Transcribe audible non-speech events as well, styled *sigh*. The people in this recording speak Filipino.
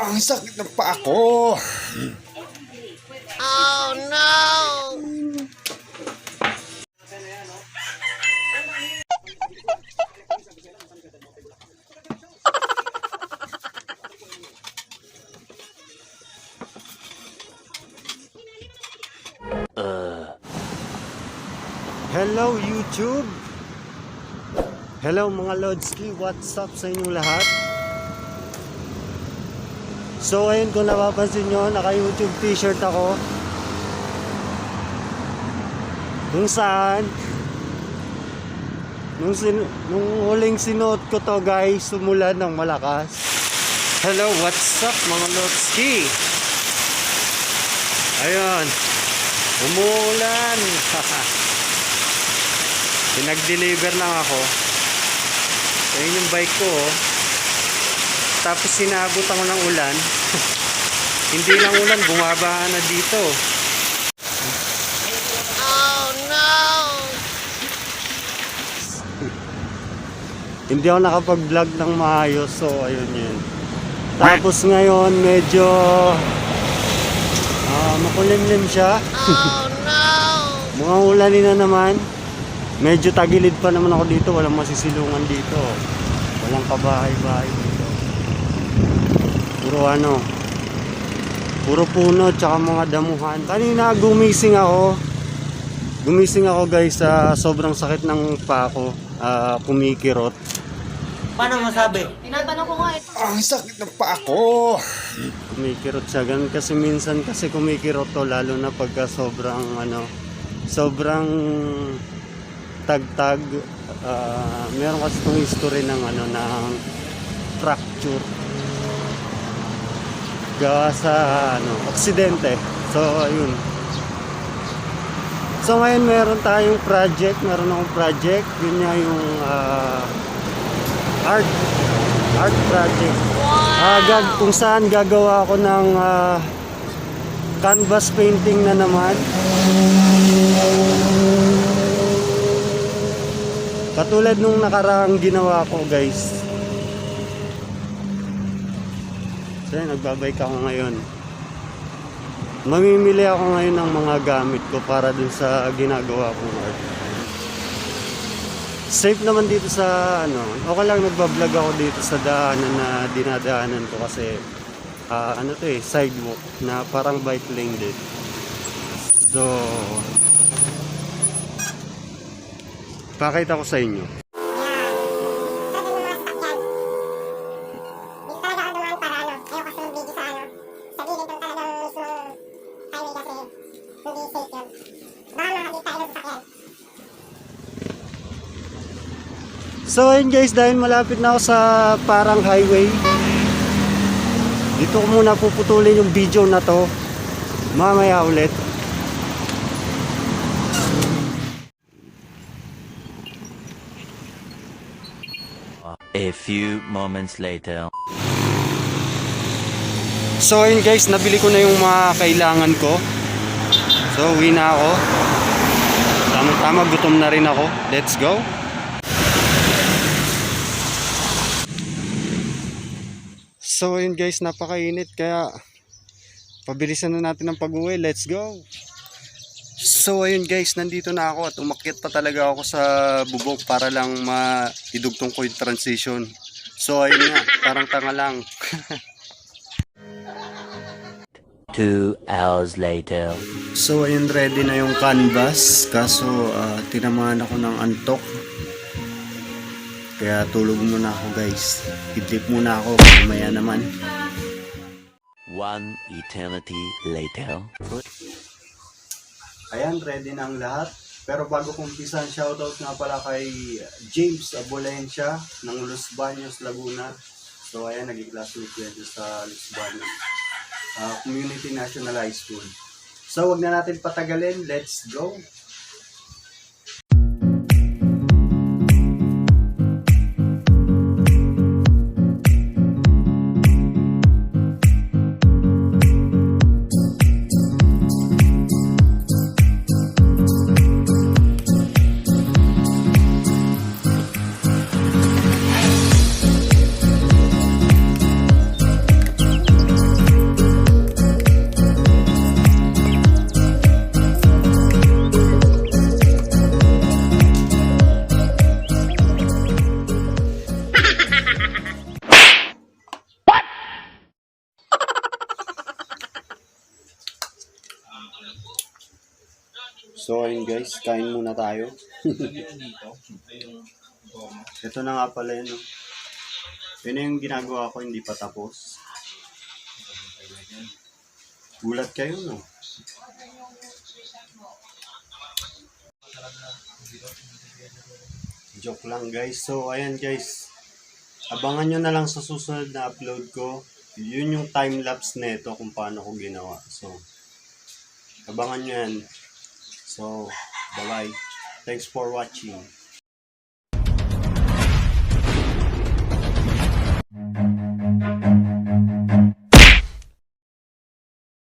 Ang sakit ng paa ko. Oh no! Hello YouTube. Hello mga Lodski, what's up sa inyong lahat? So ayun kung napapansin nyo, naka YouTube t-shirt ako. Kung saan, nung, sin nung huling sinuot ko to guys, sumulan ng malakas. Hello, what's up mga Lodski? Ayun, umuulan. *laughs* Pinag-deliver lang ako. Ayun yung bike ko. oh. Tapos sinabot ako ng ulan. Hindi lang ulan, bumaba na dito. Oh no! Hindi ako nakapag-vlog ng maayos. So, ayun yun. Tapos ngayon, medyo ah makulimlim siya. Oh *laughs* no! Mukhang ulanin na naman. Medyo tagilid pa naman ako dito. Walang masisilungan dito. Walang kabahay-bahay dito. Puro ano. Puro puno tsaka mga damuhan. Kanina gumising ako. Gumising ako guys sa sobrang sakit ng paa ko. Ah, kumikirot. Paano masabi? Tinatanong ko nga eh. Ang sakit ng paa ko. Kumikirot siya. Ganun kasi minsan kasi kumikirot to lalo na pagka sobrang ano, sobrang tagtag. Ah, meron kasi itong history ng ano, ng fracture. Gawa sa ano, aksidente. So, ayun. So, ngayon meron tayong project. Meron akong project. Yun nga yung ah, art art project. Ah, gag kung saan gagawa ako ng ah, canvas painting na naman. Katulad nung nakaraang ginawa ko, guys. Yun, nagbabike ako ngayon. Mamimili ako ngayon ng mga gamit ko para dun sa ginagawa kong art. Safe naman dito sa ano, okay lang nagbablog ako dito sa daanan na dinadaanan ko kasi ah, ano to eh, sidewalk na parang bike lane din. So, pakita ko sa inyo. So ayun guys, dahil malapit na ako sa parang highway. Dito ko muna puputulin yung video na to. Mamaya ulit. A few moments later. So ayun guys, nabili ko na yung mga kailangan ko. So uwi na ako. Tama tama, gutom na rin ako. Let's go. So ayun guys, napakainit kaya pabilisan na natin ang pag-uwi. Let's go. So ayun guys, nandito na ako at umakyat pa talaga ako sa bubog para lang maidugtong ko yung transition. So ayun nga, *laughs* parang tanga lang. *laughs* Two hours later. So ayun ready na yung canvas kaso ah, tinamaan ako ng antok. Kaya tulog muna ako guys. Idlip muna ako mamaya naman. One eternity later. Ayan ready na ang lahat. Pero bago kong umpisan, shoutout nga pala kay James Abulencia ng Los Baños, Laguna. So ayan, naging classmate ko sa Los Baños. ah, Community National High School. So wag na natin patagalin, let's go! So ayun guys, kain muna tayo. *laughs* Ito na nga pala yun. oh. Yun yung ginagawa ko, hindi pa tapos. Gulat kayo, no? Joke lang guys. So ayan guys. Abangan nyo na lang sa susunod na upload ko. Yun yung time-lapse nito kung paano ko ginawa. So, abangan nyo yan. So, bye-bye. Thanks for watching.